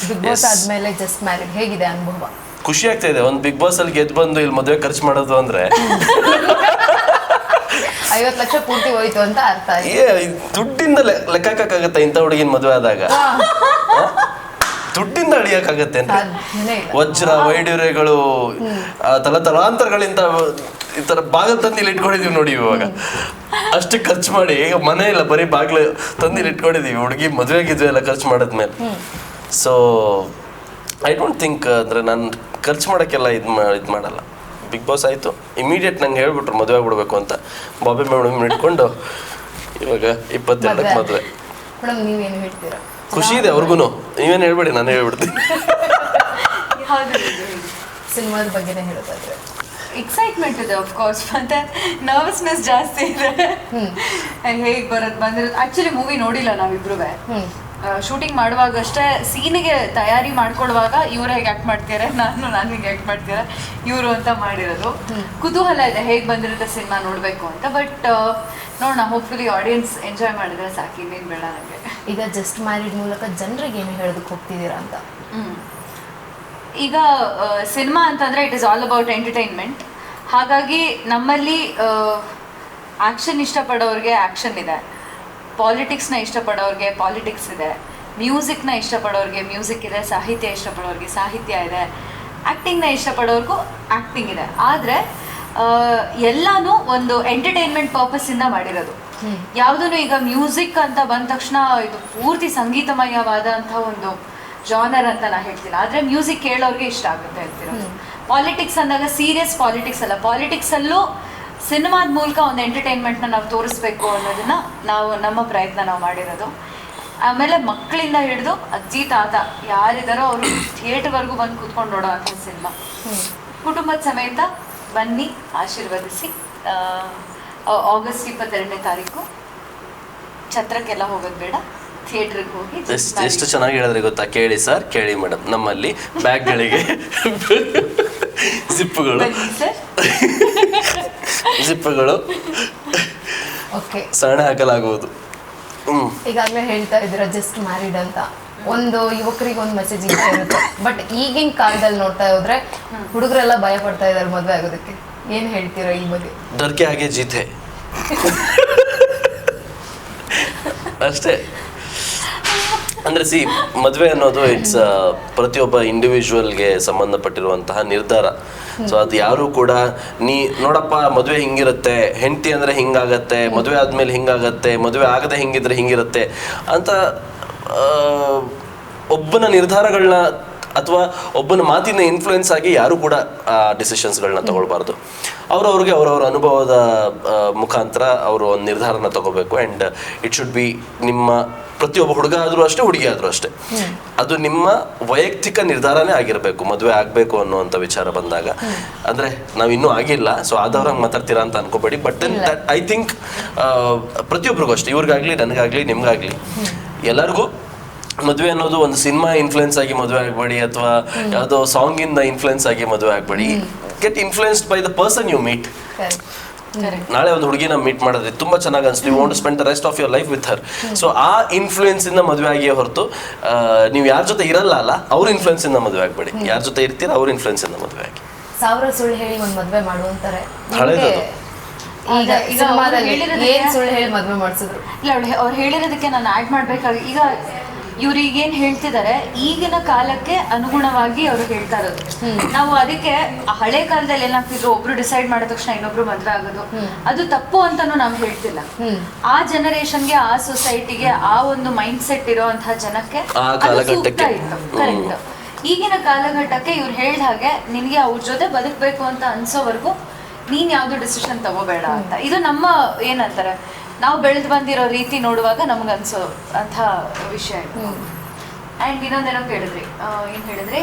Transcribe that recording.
Big boss Yes. ಆದ್ಮೇಲೆ just married ಹೇಗಿದೆ ಅನುಭವ? ಖುಷಿ ಆಗ್ತಾ ಇದೆ ಒಂದು ಬಿಗ್ ಬಾಸ್ ಅಲ್ಲಿ ಗೆದ್ದು ಬಂದು ಇಲ್ಲಿ ಮದುವೆ ಖರ್ಚು ಮಾಡೋದು ಅಂದ್ರೆ. ಐವತ್ತು ಲಕ್ಷ ಪೂರ್ತಿ ಹೋಯ್ತು ಅಂತ ಅರ್ಥ ಆಯ್ತು. ಏ ದುಡ್ಡಿಂದ ಲೆಕ್ಕ ಲೆಕ್ಕಾಗತ್ತೆ ಇಂಥ ಹುಡುಗಿನ ಮದುವೆ ಆದಾಗ? ಹ? ದುಡ್ಡಿಂದ ಅಳಿಯಕ್ಕಾಗತ್ತೆ ಅಂತ ಸಾಧ್ಯನೇ ಇಲ್ಲ. ವಜ್ರ ವೈಡೂರ್ಯಗಳು ಆ, ತಲತಲಾಂತರಗಳಿಂದ ಈ ತರ ಬಾಗಿಲು ತಂದು ಇಲ್ಲಿ ಇಟ್ಕೊಂಡಿದೀವಿ ನೋಡಿ ಇವಾಗ. ಅಷ್ಟು ಖರ್ಚು ಮಾಡಿ ಈಗ ಮನೆ ಇಲ್ಲ ಬರೀ ಬಾಗಿಲು ತಂದು ಇಲ್ಲಿ ಇಟ್ಕೊಂಡಿದೀವಿ. ಹುಡುಗಿ ಮದುವೆ ಗಿದ್ವೆ ಎಲ್ಲ ಖರ್ಚು ಮಾಡಿದ್ಮೇಲೆ. ಸೊ ಐ ಡೋಂಟ್ ಥಿಂಕ್ ಅಂದರೆ ನಾನು ಖರ್ಚು ಮಾಡೋಕ್ಕೆಲ್ಲ ಇದು ಮಾ ಇದು ಮಾಡಲ್ಲ. ಬಿಗ್ ಬಾಸ್ ಆಯಿತು. ಇಮಿಡಿಯೇಟ್ ನಂಗೆ ಹೇಳ್ಬಿಟ್ರು ಮದುವೆ ಆಗ್ಬಿಡ್ಬೇಕು ಅಂತ. ಬಾಬಿ ಮೇಡಮ್ ಇಟ್ಕೊಂಡು ಇವಾಗ ಇಪ್ಪತ್ತೆರಡಕ್ಕೆ ಮದುವೆ. ಖುಷಿ ಇದೆ ಅವ್ರಿಗೂ ನೀವೇನು ಹೇಳ್ಬೇಡಿ ನಾನು ಹೇಳ್ಬಿಡ್ತೀನಿ. ಸಿನಿಮಾದ ಬಗ್ಗೆನೇ ಹೇಳೋದಾದ್ರೆ. ಎಕ್ಸೈಟ್ಮೆಂಟ್ ಇದೆ ಕೋರ್ಸ್ ಮತ್ತೆ ನರ್ವಸ್ನೆಸ್ ಜಾಸ್ತಿ ಇದೆ. ಹೇಗೆ ಬರೋದು ಬಂದಿರೋದು? ಆಕ್ಚುಲಿ ಮೂವಿ ನೋಡಿಲ್ಲ ನಾವಿಬ್ರು ಹ್ಮ್. ಶೂಟಿಂಗ್ ಮಾಡುವಾಗ ಅಷ್ಟೇ ಸೀನಿಗೆ ತಯಾರಿ ಮಾಡ್ಕೊಳ್ಳುವಾಗ ಇವ್ರು ಹೇಗೆ ಆಕ್ಟ್ ಮಾಡ್ತೀರ ನಾನು ನಾನು ಹಿಂಗೆ ಆಕ್ಟ್ ಮಾಡ್ತೀರ ಇವರು ಅಂತ ಮಾಡಿರೋದು. ಕುತೂಹಲ ಇದೆ ಹೇಗೆ ಬಂದಿರುತ್ತೆ ಸಿನಿಮಾ ನೋಡಬೇಕು ಅಂತ ಬಟ್ ನೋಡೋಣ ಹೋಪ್ಫುಲಿ ಆಡಿಯನ್ಸ್ ಎಂಜಾಯ್ ಮಾಡಿದ್ರೆ ಸಾಕು ಇನ್ನೇನು ಬೇಡ ನನಗೆ ಈಗ ಜಸ್ಟ್ ಮ್ಯಾರಿಡ್ ಮೂಲಕ ಜನರಿಗೆ ಏನು ಹೇಳೋದಕ್ಕೆ ಹೋಗ್ತಿದ್ದೀರಾ ಅಂತ. ಈಗ ಸಿನಿಮಾ ಅಂತಂದರೆ it is all about entertainment ಹಾಗಾಗಿ ನಮ್ಮಲ್ಲಿ ಆ್ಯಕ್ಷನ್ ಇಷ್ಟಪಡೋರಿಗೆ ಆ್ಯಕ್ಷನ್ ಇದೆ. ಪಾಲಿಟಿಕ್ಸ್ನ ಇಷ್ಟಪಡೋರಿಗೆ ಪಾಲಿಟಿಕ್ಸ್ ಇದೆ ಮ್ಯೂಸಿಕ್ನ ಇಷ್ಟಪಡೋರಿಗೆ ಮ್ಯೂಸಿಕ್ ಇದೆ ಸಾಹಿತ್ಯ ಇಷ್ಟಪಡೋರಿಗೆ ಸಾಹಿತ್ಯ ಇದೆ ಆ್ಯಕ್ಟಿಂಗ್ನ ಇಷ್ಟಪಡೋರ್ಗೂ ಆ್ಯಕ್ಟಿಂಗ್ ಇದೆ. ಆದರೆ ಎಲ್ಲನೂ ಒಂದು ಎಂಟರ್ಟೈನ್ಮೆಂಟ್ ಪರ್ಪಸ್ಸಿಂದ ಮಾಡಿರೋದು. ಯಾವುದನ್ನು ಈಗ ಮ್ಯೂಸಿಕ್ ಅಂತ ಬಂದ ತಕ್ಷಣ ಇದು ಪೂರ್ತಿ ಸಂಗೀತಮಯವಾದಂಥ ಒಂದು ಜಾನರ್ ಅಂತ ನಾ ಹೇಳ್ತೀನಿ. ಆದರೆ ಮ್ಯೂಸಿಕ್ ಕೇಳೋರಿಗೆ ಇಷ್ಟ ಆಗುತ್ತೆ ಹೇಳ್ತಿರೋದು ಪಾಲಿಟಿಕ್ಸ್ ಅಂದಾಗ ಸೀರಿಯಸ್ ಪಾಲಿಟಿಕ್ಸ್ ಅಲ್ಲ. ಪಾಲಿಟಿಕ್ಸ್ ಅಲ್ಲೂ ಸಿನಿಮಾದ ಮೂಲಕ ಒಂದು ಎಂಟರ್ಟೈನ್ಮೆಂಟ್ನ ನಾವು ತೋರಿಸ್ಬೇಕು ಅನ್ನೋದನ್ನ ನಾವು ನಮ್ಮ ಪ್ರಯತ್ನ ನಾವು ಮಾಡಿರೋದು. ಆಮೇಲೆ ಮಕ್ಕಳಿಂದ ಹಿಡಿದು ಅಜ್ಜಿ ತಾತ ಯಾರಿದಾರೋ ಅವರು ಥಿಯೇಟರ್ವರೆಗೂ ಬಂದು ಕೂತ್ಕೊಂಡು ನೋಡೋ ಅಂತ ಸಿನಿಮಾ. ಕುಟುಂಬದ ಸಮೇತ ಬನ್ನಿ ಆಶೀರ್ವದಿಸಿ ಆಗಸ್ಟ್ ಇಪ್ಪತ್ತೆರಡನೇ ತಾರೀಕು. ಛತ್ರಕ್ಕೆಲ್ಲ ಹೋಗೋದು ಬೇಡ ಥಿಯೇಟ್ರಿಗೆ ಹೋಗಿ ಎಷ್ಟು ಚೆನ್ನಾಗಿ ಹೇಳಿದ್ರೆ ಗೊತ್ತಾ? ಕೇಳಿ ಸರ್ ಕೇಳಿ ಮೇಡಮ್. ನಮ್ಮಲ್ಲಿ ಬ್ಯಾಗ್ಗಳಿಗೆ ಜಿಪ್ಗಳು ಜಿಪ್ಗಳು ಓಕೆ ಸಣ್ಣ ಹಾಕಲಾಗುವುದು. ಈಗಾಗಲೇ ಹೇಳ್ತಾ ಇದ್ರ ಜಸ್ಟ್ ಮ್ಯಾರಿಡ್ ಅಂತ. ಒಂದು ಯುವಕರಿಗೆ ಒಂದು ಮೆಸೇಜ್ ಇರುತ್ತೆ. ಬಟ್ ಈಗಿನ ಕಾಲದಲ್ಲಿ ನೋಡ್ತಾ ಹೋದ್ರೆ ಹುಡುಗರೆಲ್ಲ ಭಯ ಪಡ್ತಾ ಇದ್ದಾರೆ ಮದುವೆ ಆಗೋದಕ್ಕೆ. ಏನ್ ಹೇಳ್ತೀರಾ ಈ ಬಗ್ಗೆ? ದೊರಕೆ ಹಾಗೆ ಜೀತೆ. ಅಷ್ಟೇ. ಅಂದ್ರೆ ಸಿ ಮದುವೆ ಅನ್ನೋದು ಇಟ್ಸ್ ಪ್ರತಿಯೊಬ್ಬ ಇಂಡಿವಿಜುವಲ್ಗೆ ಸಂಬಂಧಪಟ್ಟಿರುವಂತಹ ನಿರ್ಧಾರ. ಸೊ ಅದು ಯಾರು ಕೂಡ, ನೀ, ನೋಡಪ್ಪ, ಮದುವೆ ಹಿಂಗಿರುತ್ತೆ, ಹೆಂಡತಿ ಅಂದ್ರೆ ಹಿಂಗಾಗತ್ತೆ, ಮದುವೆ ಆದ್ಮೇಲೆ ಹಿಂಗಾಗತ್ತೆ, ಮದುವೆ ಆಗದೆ ಹಿಂಗಿದ್ರೆ ಹಿಂಗಿರುತ್ತೆ ಅಂತ ಒಬ್ಬನ ನಿರ್ಧಾರಗಳನ್ನ ಅಥವಾ ಒಬ್ಬನ ಮಾತಿನ ಇನ್ಫ್ಲೂಯೆನ್ಸ್ ಆಗಿ ಯಾರು ಕೂಡ ಡಿಸಿಷನ್ಸ್ಗಳನ್ನ ತಗೊಳ್ಬಾರ್ದು. ಅವ್ರವ್ರಿಗೆ ಅವರವರ ಅನುಭವದ ಮುಖಾಂತರ ಅವರು ಒಂದು ನಿರ್ಧಾರನ ತಗೋಬೇಕು. ಆ್ಯಂಡ್ ಇಟ್ ಶುಡ್ ಬಿ ನಿಮ್ಮ ಪ್ರತಿಯೊಬ್ಬ ಹುಡುಗ ಆದರೂ ಅಷ್ಟೇ ಹುಡುಗಿ ಆದರೂ ಅಷ್ಟೇ. ಅದು ನಿಮ್ಮ ವೈಯಕ್ತಿಕ ನಿರ್ಧಾರನೇ ಆಗಿರಬೇಕು ಮದುವೆ ಆಗಬೇಕು ಅನ್ನುವಂಥ ವಿಚಾರ ಬಂದಾಗ. ಅಂದರೆ ನಾವು ಇನ್ನೂ ಆಗಿಲ್ಲ ಸೊ ಆದವ್ರಂಗೆ ಮಾತಾಡ್ತೀರಾ ಅಂತ ಅನ್ಕೋಬೇಡಿ. ಬಟ್ ದೆನ್ ಐ ಥಿಂಕ್ ಪ್ರತಿಯೊಬ್ಬರಿಗೂ ಅಷ್ಟೇ. ಇವ್ರಿಗಾಗಲಿ ನನಗಾಗಲಿ ನಿಮ್ಗಾಗಲಿ. ಎಲ್ಲರಿಗೂ ಮದುವೆ ಅನ್ನೋದು ಒಂದು ಸಿನಿಮಾ ಇನ್ಫ್ಲುಯೆನ್ಸ್ ಆಗಿ ಮದುವೆ ಆಗ್ಬೇಡಿ ಅಥವಾ ಯಾವುದೋ ಸಾಂಗ್ ಇಂದ ಇನ್ಫ್ಲುಯೆನ್ಸ್ ಆಗಿ ಮದುವೆ ಆಗ್ಬೇಡಿ. Get influenced by the person you meet ನಾಳೆ ಒಂದು ಹುಡುಗಿನ ಮೀಟ್ ಮಾಡಿದ್ರೆ ತುಂಬಾ ಚೆನ್ನಾಗಿ you want spend the rest of your life with her so ಆ ಇನ್ಫ್ಲುಯೆನ್ಸ್ ಇಂದ ಮದುವೆ ಆಗಿಯೇ ಹೊರತು ನೀವು ಯಾರ ಜೊತೆ ಇರಲ್ಲ ಅಲ್ಲ ಅವ್ರ ಇನ್ಫ್ಲುಯೆನ್ಸ್ ಇಂದ ಮದುವೆ ಆಗ್ಬೇಡಿ. ಯಾರ ಜೊತೆ ಇರ್ತೀರ ಅವ್ರ ಇನ್ಫ್ಲುಯೆನ್ಸ್ ಇಂದ ಮದುವೆ ಆಗಿ. ಸಾವಿರ ಸುಳ್ಳು ಹೇಳಿ ಒಂದು ಮದ್ವೆ ಮಾಡುವಂತಾರೆ ಹಳೇದದು. ಈಗ ಈಗ ಅವ್ರು ಹೇಳಿರೋದಕ್ಕೆ- ಸುಳ್ಳು ಹೇಳಿ ಮದ್ವೆ ಮಾಡಿಸಿದ್ರು? ಇಲ್ಲ ಅವ್ಳು ಅವ್ರು ಹೇಳಿರೋದಕ್ಕೆ ನಾನು ಆ್ಯಡ್ ಮಾಡಬೇಕಾಗಿ ಈಗ ಇವ್ರು ಈಗೇನು ಹೇಳ್ತಿದ್ದಾರೆ ಈಗಿನ ಕಾಲಕ್ಕೆ ಅನುಗುಣವಾಗಿ ಅವರು ಹೇಳ್ತಾ ಇರೋದು. ನಾವು ಅದಕ್ಕೆ ಹಳೆ ಕಾಲದಲ್ಲಿ ಏನಾಗ್ತಿದ್ರು ಒಬ್ರು ಡಿಸೈಡ್ ಮಾಡಿದ ತಕ್ಷಣ ಇನ್ನೊಬ್ರು ಮದ್ವೆ ಆಗೋದು. ಅದು ತಪ್ಪು ಅಂತಾನು ನಾವು ಹೇಳ್ತಿಲ್ಲ. ಆ ಜನರೇಷನ್ಗೆ ಆ ಸೊಸೈಟಿಗೆ ಆ ಒಂದು ಮೈಂಡ್ ಸೆಟ್ ಇರೋಂತಹ ಜನಕ್ಕೆ ಆ ಅದು ಸೂಕ್ತ ಕಾಲಘಟ್ಟಕ್ಕೆ. ಇತ್ತು ಕರೆಕ್ಟ್ ಈಗಿನ ಕಾಲಘಟ್ಟಕ್ಕೆ ಇವ್ರು ಹೇಳ್ದ ಹಾಗೆ ನಿನ್ಗೆ ಅವ್ರ ಜೊತೆ ಬದುಕಬೇಕು ಅಂತ ಅನ್ಸೋವರೆಗೂ ನೀನ್ ಯಾವ್ದು ಡಿಸಿಷನ್ ತಗೋಬೇಡ ಅಂತ. ಇದು ನಮ್ಮ ಏನಂತಾರೆ ನಾವು ಬೆಳೆದು ಬಂದಿರೋ ರೀತಿ ನೋಡುವಾಗ ನಮ್ಗೆ ಅನ್ಸೋ ಅಂತ ವಿಷಯ ಆಯ್ತು ಆ್ಯಂಡ್ ಇನ್ನೊಂದೇನೋ ಕೇಳಿದ್ರಿ ಏನ್ ಹೇಳಿದ್ರಿ